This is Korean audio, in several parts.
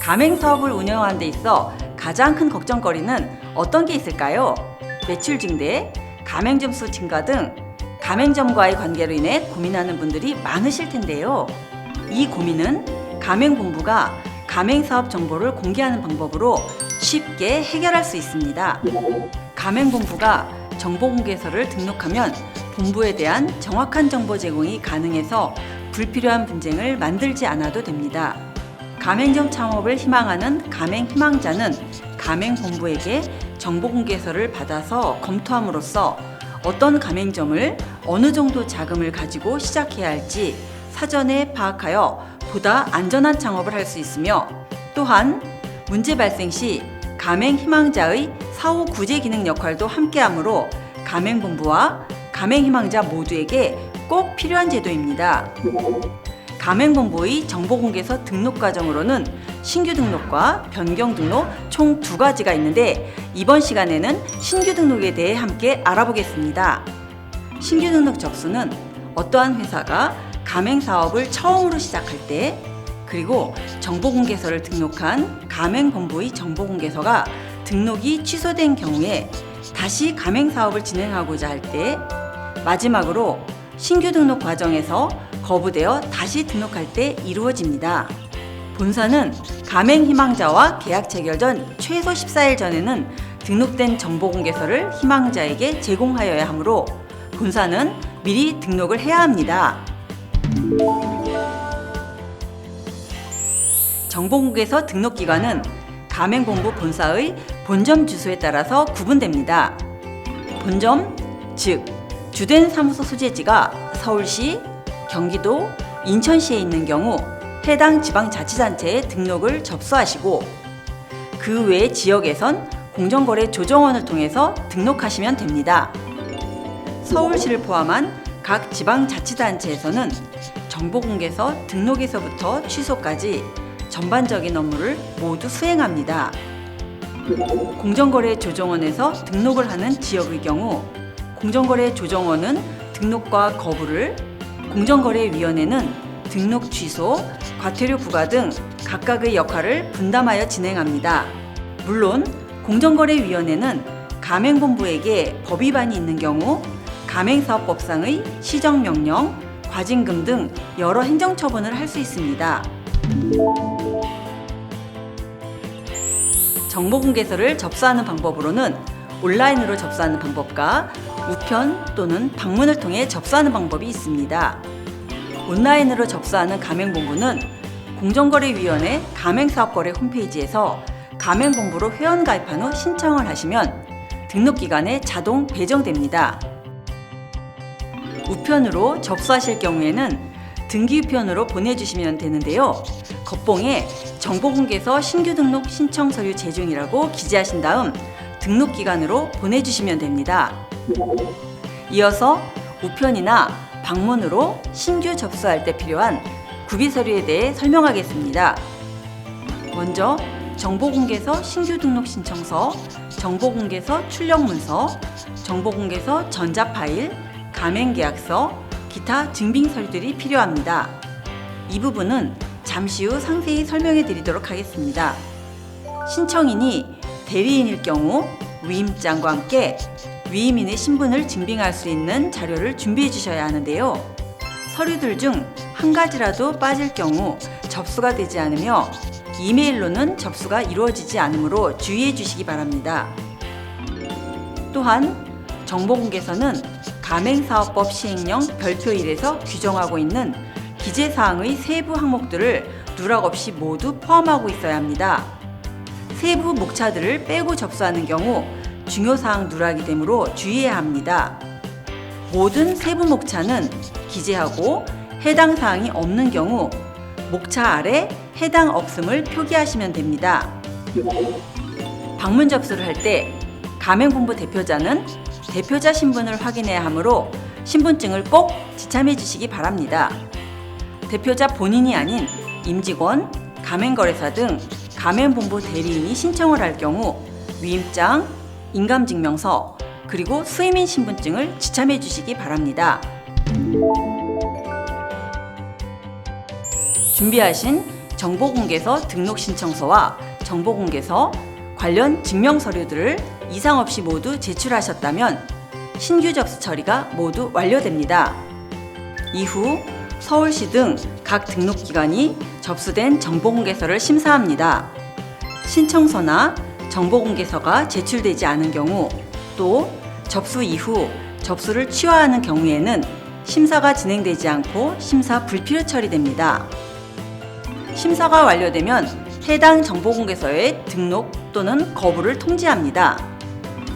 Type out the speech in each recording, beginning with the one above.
가맹 사업을 운영하는 데 있어 가장 큰 걱정거리는 어떤 게 있을까요? 매출 증대, 가맹 점 수 증가 등 가맹점과의 관계로 인해 고민하는 분들이 많으실 텐데요. 이 고민은 가맹본부가 가맹사업 정보를 공개하는 방법으로 쉽게 해결할 수 있습니다. 가맹본부가 정보공개서를 등록하면 본부에 대한 정확한 정보 제공이 가능해서 불필요한 분쟁을 만들지 않아도 됩니다. 가맹점 창업을 희망하는 가맹 희망자는 가맹 본부에게 정보 공개서를 받아서 검토함으로써 어떤 가맹점을 어느 정도 자금을 가지고 시작해야 할지 사전에 파악하여 보다 안전한 창업을 할 수 있으며 또한 문제 발생 시 가맹 희망자의 사후 구제 기능 역할도 함께하므로 가맹본부와 가맹 희망자 모두에게 꼭 필요한 제도입니다. 가맹본부의 정보공개서 등록 과정으로는 신규 등록과 변경 등록 총 두 가지가 있는데 이번 시간에는 신규 등록에 대해 함께 알아보겠습니다. 신규 등록 접수는 어떠한 회사가 가맹 사업을 처음으로 시작할 때 그리고 정보공개서를 등록한 가맹본부의 정보공개서가 등록이 취소된 경우에 다시 가맹 사업을 진행하고자 할 때 마지막으로 신규 등록 과정에서 거부되어 다시 등록할 때 이루어집니다. 본사는 가맹 희망자와 계약 체결 전 최소 14일 전에는 등록된 정보 공개서를 희망자에게 제공하여야 하므로 본사는 미리 등록을 해야 합니다. 정보 공개서 등록 기관은 가맹본부 본사의 본점 주소에 따라서 구분됩니다. 본점, 즉 주된 사무소 소재지가 서울시, 경기도, 인천시에 있는 경우 해당 지방자치단체에 등록을 접수하시고 그 외 지역에선 공정거래 조정원을 통해서 등록하시면 됩니다. 서울시를 포함한 각 지방자치단체에서는 정보공개서 등록에서부터 취소까지 전반적인 업무를 모두 수행합니다. 공정거래 조정원에서 등록을 하는 지역의 경우 공정거래 조정원은 등록과 거부를 공정거래위원회는 등록 취소, 과태료 부과 등 각각의 역할을 분담하여 진행합니다. 물론 공정거래위원회는 가맹본부에게 법 위반이 있는 경우 가맹사업법상의 시정명령, 과징금 등 여러 행정처분을 할 수 있습니다. 정보공개서를 접수하는 방법으로는 온라인으로 접수하는 방법과 우편 또는 방문을 통해 접수하는 방법이 있습니다. 온라인으로 접수하는 가맹본부는 공정거래위원회 가맹사업거래 홈페이지에서 가맹본부로 회원 가입한 후 신청을 하시면 등록기간에 자동 배정됩니다. 우편으로 접수하실 경우에는 등기우편으로 보내주시면 되는데요. 겉봉에 정보공개서 신규 등록 신청 서류 제중이라고 기재하신 다음 등록기간으로 보내주시면 됩니다. 이어서 우편이나 방문으로 신규 접수할 때 필요한 구비 서류에 대해 설명하겠습니다. 먼저 정보공개서 신규 등록 신청서, 정보공개서 출력문서, 정보공개서 전자파일, 가맹계약서, 기타 증빙 서류들이 필요합니다. 이 부분은 잠시 후 상세히 설명해 드리도록 하겠습니다. 신청인이 대리인일 경우 위임장과 함께 위임인의 신분을 증빙할 수 있는 자료를 준비해 주셔야 하는데요. 서류들 중 한 가지라도 빠질 경우 접수가 되지 않으며 이메일로는 접수가 이루어지지 않으므로 주의해 주시기 바랍니다. 또한 정보공개서는 가맹사업법 시행령 별표 1에서 규정하고 있는 기재사항의 세부 항목들을 누락 없이 모두 포함하고 있어야 합니다. 세부 목차들을 빼고 접수하는 경우 중요사항 누락이 되므로 주의해야 합니다. 모든 세부 목차는 기재하고 해당 사항이 없는 경우 목차 아래 해당 없음을 표기하시면 됩니다. 방문 접수를 할 때 가맹본부 대표자는 대표자 신분을 확인해야 하므로 신분증을 꼭 지참해 주시기 바랍니다. 대표자 본인이 아닌 임직원, 가맹거래사 등 가맹본부 대리인이 신청을 할 경우 위임장, 인감증명서, 그리고 수임인 신분증을 지참해 주시기 바랍니다. 준비하신 정보공개서 등록 신청서와 정보공개서 관련 증명 서류들을 이상 없이 모두 제출하셨다면 신규 접수 처리가 모두 완료됩니다. 이후 서울시 등 각 등록기관이 접수된 정보공개서를 심사합니다. 신청서나 정보공개서가 제출되지 않은 경우 또 접수 이후 접수를 취하하는 경우에는 심사가 진행되지 않고 심사 불필요 처리됩니다. 심사가 완료되면 해당 정보공개서의 등록 또는 거부를 통지합니다.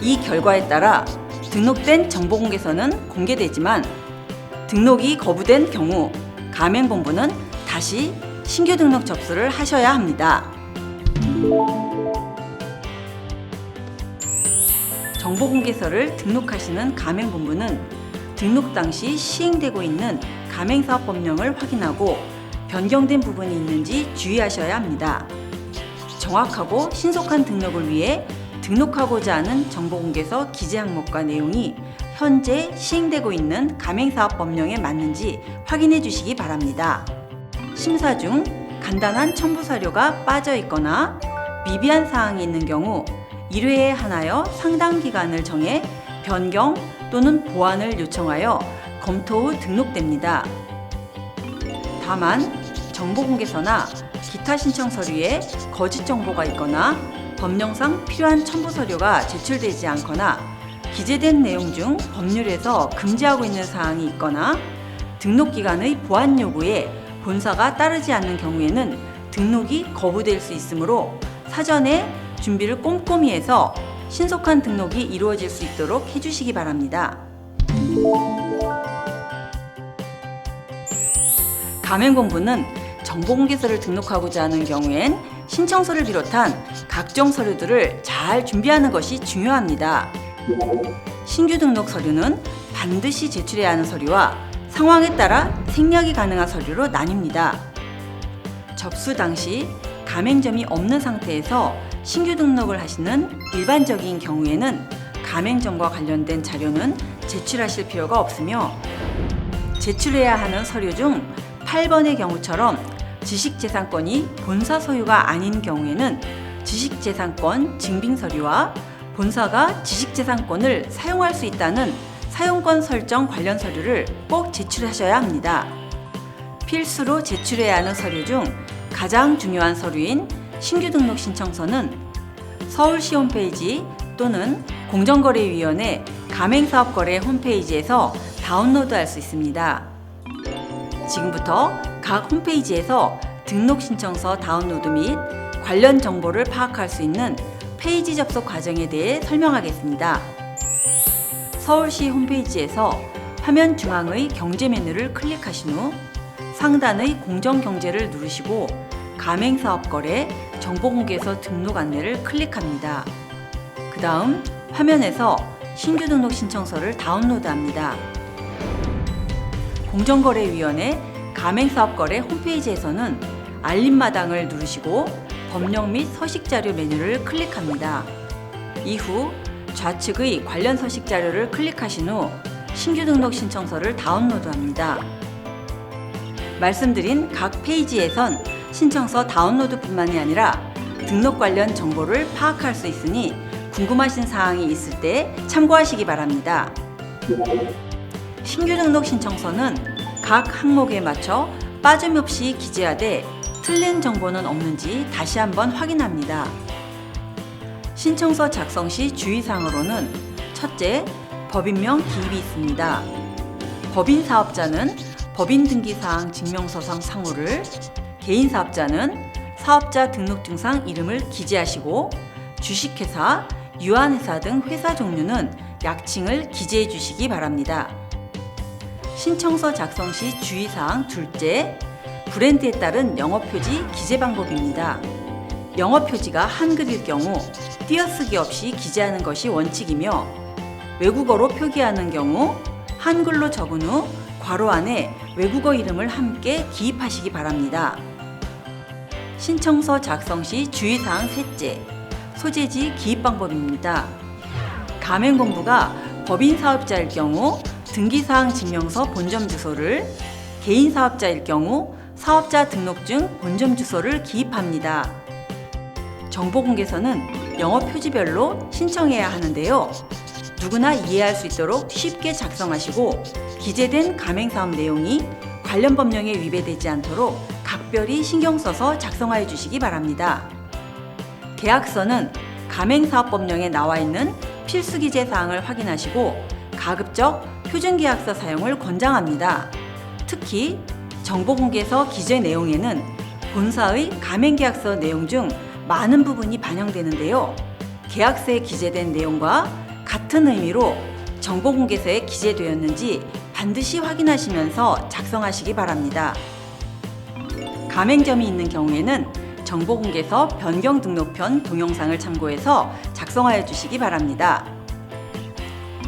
이 결과에 따라 등록된 정보공개서는 공개되지만 등록이 거부된 경우 가맹본부는 다시 신규 등록 접수를 하셔야 합니다. 정보공개서를 등록하시는 가맹본부는 등록 당시 시행되고 있는 가맹사업 법령을 확인하고 변경된 부분이 있는지 주의하셔야 합니다. 정확하고 신속한 등록을 위해 등록하고자 하는 정보공개서 기재 항목과 내용이 현재 시행되고 있는 가맹사업 법령에 맞는지 확인해 주시기 바랍니다. 심사 중 간단한 첨부 사료가 빠져 있거나 미비한 사항이 있는 경우 1회에 하나여 상당 기간을 정해 변경 또는 보완을 요청하여 검토 후 등록됩니다. 다만 정보공개서나 기타 신청 서류에 거짓 정보가 있거나 법령상 필요한 첨부 서류가 제출되지 않거나 기재된 내용 중 법률에서 금지하고 있는 사항이 있거나 등록 기간의 보완 요구에 본사가 따르지 않는 경우에는 등록이 거부될 수 있으므로 사전에 준비를 꼼꼼히 해서 신속한 등록이 이루어질 수 있도록 해주시기 바랍니다. 가맹본부는 정보공개서를 등록하고자 하는 경우엔 신청서를 비롯한 각종 서류들을 잘 준비하는 것이 중요합니다. 신규 등록 서류는 반드시 제출해야 하는 서류와 상황에 따라 생략이 가능한 서류로 나뉩니다. 접수 당시 가맹점이 없는 상태에서 신규 등록을 하시는 일반적인 경우에는 가맹점과 관련된 자료는 제출하실 필요가 없으며 제출해야 하는 서류 중 8번의 경우처럼 지식재산권이 본사 소유가 아닌 경우에는 지식재산권 증빙 서류와 본사가 지식재산권을 사용할 수 있다는 사용권 설정 관련 서류를 꼭 제출하셔야 합니다. 필수로 제출해야 하는 서류 중 가장 중요한 서류인 신규 등록 신청서는 서울시 홈페이지 또는 공정거래위원회 가맹사업거래 홈페이지에서 다운로드할 수 있습니다. 지금부터 각 홈페이지에서 등록 신청서 다운로드 및 관련 정보를 파악할 수 있는 페이지 접속 과정에 대해 설명하겠습니다. 서울시 홈페이지에서 화면 중앙의 경제 메뉴를 클릭하신 후 상단의 공정 경제를 누르시고 가맹사업 거래 정보공개서 등록 안내를 클릭합니다. 그 다음 화면에서 신규 등록 신청서를 다운로드합니다. 공정거래위원회 가맹사업 거래 홈페이지에서는 알림마당을 누르시고 법령 및 서식자료 메뉴를 클릭합니다. 이후 좌측의 관련 서식 자료를 클릭하신 후 신규 등록 신청서를 다운로드합니다. 말씀드린 각 페이지에선 신청서 다운로드뿐만이 아니라 등록 관련 정보를 파악할 수 있으니 궁금하신 사항이 있을 때 참고하시기 바랍니다. 신규 등록 신청서는 각 항목에 맞춰 빠짐없이 기재하되 틀린 정보는 없는지 다시 한번 확인합니다. 신청서 작성 시 주의사항으로는 첫째, 법인명 기입이 있습니다. 법인 사업자는 법인 등기사항 증명서상 상호를, 개인 사업자는 사업자 등록증상 이름을 기재하시고 주식회사, 유한회사 등 회사 종류는 약칭을 기재해 주시기 바랍니다. 신청서 작성 시 주의사항 둘째, 브랜드에 따른 영어표지 기재 방법입니다. 영어표지가 한글일 경우 띄어쓰기 없이 기재하는 것이 원칙이며 외국어로 표기하는 경우 한글로 적은 후 괄호 안에 외국어 이름을 함께 기입하시기 바랍니다. 신청서 작성 시 주의사항 셋째, 소재지 기입 방법입니다. 가맹본부가 법인 사업자일 경우 등기사항 증명서 본점 주소를, 개인 사업자일 경우 사업자 등록증 본점 주소를 기입합니다. 정보공개서는 영어 표지별로 신청해야 하는데요. 누구나 이해할 수 있도록 쉽게 작성하시고 기재된 가맹사업 내용이 관련 법령에 위배되지 않도록 각별히 신경 써서 작성하여 주시기 바랍니다. 계약서는 가맹사업법령에 나와 있는 필수 기재 사항을 확인하시고 가급적 표준계약서 사용을 권장합니다. 특히 정보공개서 기재 내용에는 본사의 가맹계약서 내용 중 많은 부분이 반영되는데요. 계약서에 기재된 내용과 같은 의미로 정보공개서에 기재되었는지 반드시 확인하시면서 작성하시기 바랍니다. 가맹점이 있는 경우에는 정보공개서 변경 등록편 동영상을 참고해서 작성하여 주시기 바랍니다.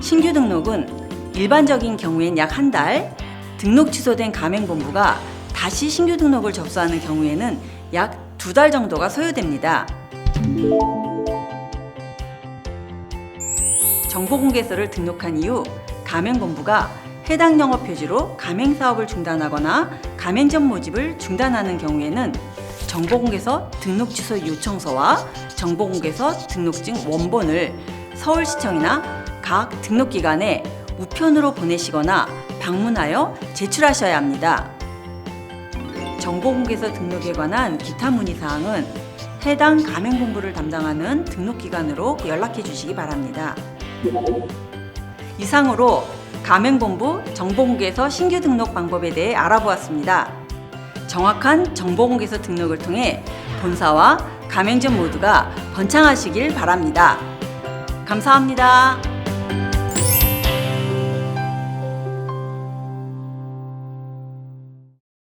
신규 등록은 일반적인 경우엔 약 한 달, 등록 취소된 가맹본부가 다시 신규 등록을 접수하는 경우에는 약 두 달 정도가 소요됩니다. 정보공개서를 등록한 이후 가맹본부가 해당 영업 표지로 가맹 사업을 중단하거나 가맹점 모집을 중단하는 경우에는 정보공개서 등록 취소 요청서와 정보공개서 등록증 원본을 서울시청이나 각 등록기관에 우편으로 보내시거나 방문하여 제출하셔야 합니다. 정보공개서 등록에 관한 기타 문의사항은 해당 가맹본부를 담당하는 등록기관으로 연락해 주시기 바랍니다. 이상으로 가맹본부 정보공개서 신규 등록 방법에 대해 알아보았습니다. 정확한 정보공개서 등록을 통해 본사와 가맹점 모두가 번창하시길 바랍니다. 감사합니다.